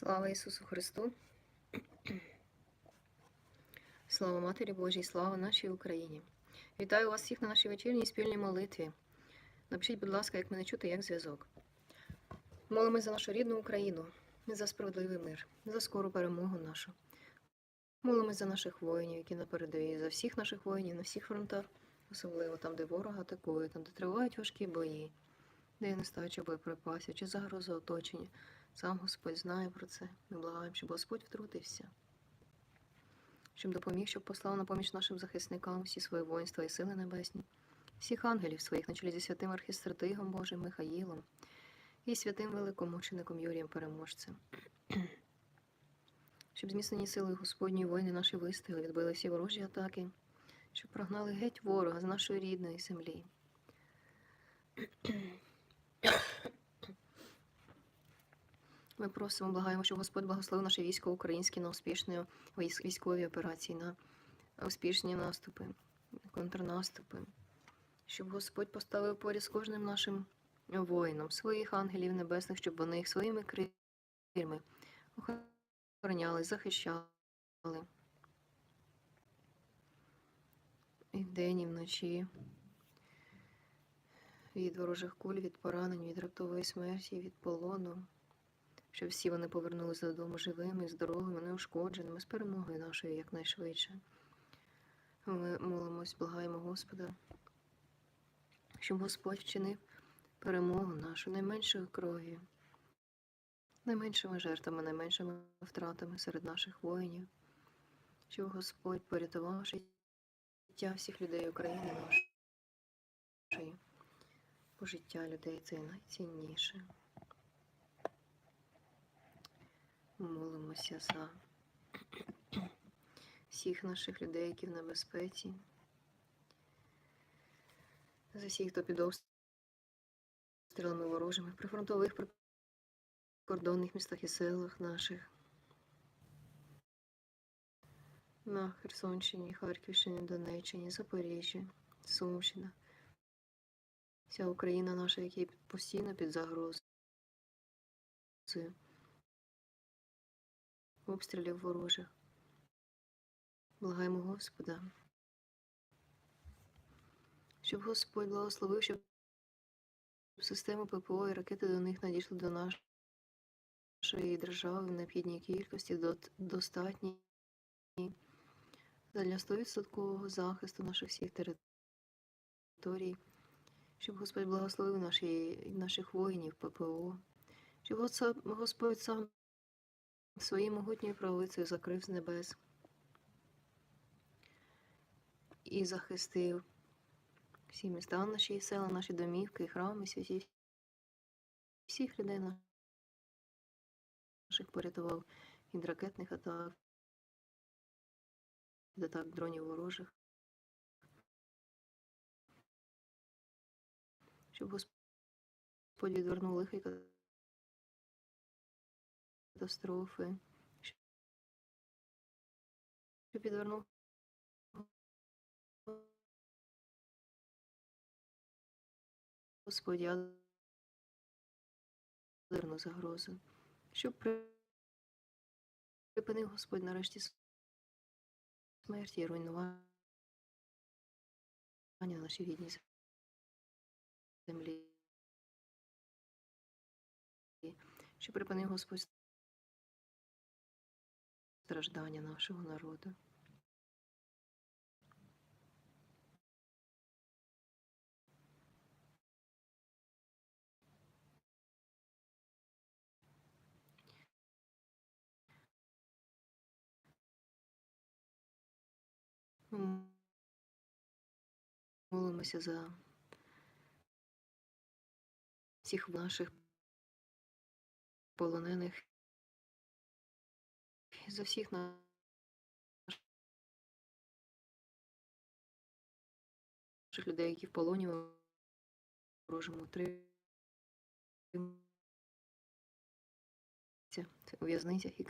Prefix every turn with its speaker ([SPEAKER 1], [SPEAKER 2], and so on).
[SPEAKER 1] Слава Ісусу Христу! Слава Матері Божій, слава нашій Україні! Вітаю вас всіх на нашій вечірній спільній молитві. Напишіть, будь ласка, як мене чути, як зв'язок. Молимось за нашу рідну Україну, за справедливий мир, за скору перемогу нашу. Молимось за наших воїнів, які на передовій, за всіх наших воїнів на всіх фронтах, особливо там, де ворог атакує, там, де тривають важкі бої, де є нестача боєприпасів чи загроза оточення. Сам Господь знає про це. Ми благаємо, щоб Господь втрутився, щоб допоміг, щоб послав на поміч нашим захисникам всі свої воїнства і сили небесні, всіх ангелів своїх, на чолі зі святим архістратигом Божим Михаїлом і святим великомучеником Юрієм Переможцем. Щоб зміцнені сили Господні воїни наші вистояли, відбили всі ворожі атаки, щоб прогнали геть ворога з нашої рідної землі. Ми просимо, благаємо, щоб Господь благословив наше військо українське на успішні військові операції, на успішні наступи, контрнаступи. Щоб Господь поставив поряд з кожним нашим воїном своїх ангелів небесних, щоб вони їх своїми крильми охороняли, захищали. І вдень, і вночі. Від ворожих куль, від поранень, від раптової смерті, від полону щоб всі вони повернулися додому живими, здоровими, неушкодженими, з перемогою нашою якнайшвидше. Ми молимось, благаємо Господа, щоб Господь вчинив перемогу нашу найменшою кров'ю, найменшими жертвами, найменшими втратами серед наших воїнів, щоб Господь порятував життя всіх людей України нашої, бо життя людей це найцінніше. Молимося за всіх наших людей, які в небезпеці, за всіх, хто під обстрілами ворожими, при фронтових прикордонних містах і селах наших, на Херсонщині, Харківщині, Донеччині, Запоріжжі, Сумщина. Вся Україна наша, яка постійно під загрозою обстрілів ворожих. Благаємо Господа, щоб Господь благословив, щоб систему ППО і ракети до них надійшли до нашої держави в необхідній кількості, достатній для 100% захисту наших всіх територій, щоб Господь благословив наші, наших воїнів ППО, щоб Господь сам своєю могутньою правицею закрив з небес і захистив всі міста наші села, наші домівки, храми, святі, всіх людей наших порятував від ракетних атак, від атак дронів ворожих. Щоб Господь відвернув лихий катастрофи, що підвернув Господь ядерну загрозу, щоб припинив Господь нарешті смерті і руйнування на нашій рідній землі. Що припинив Господь страждання нашого народу. Молимося за всіх наших полонених за всіх наших людей, які в полоні ворожому тримці, у в'язницях і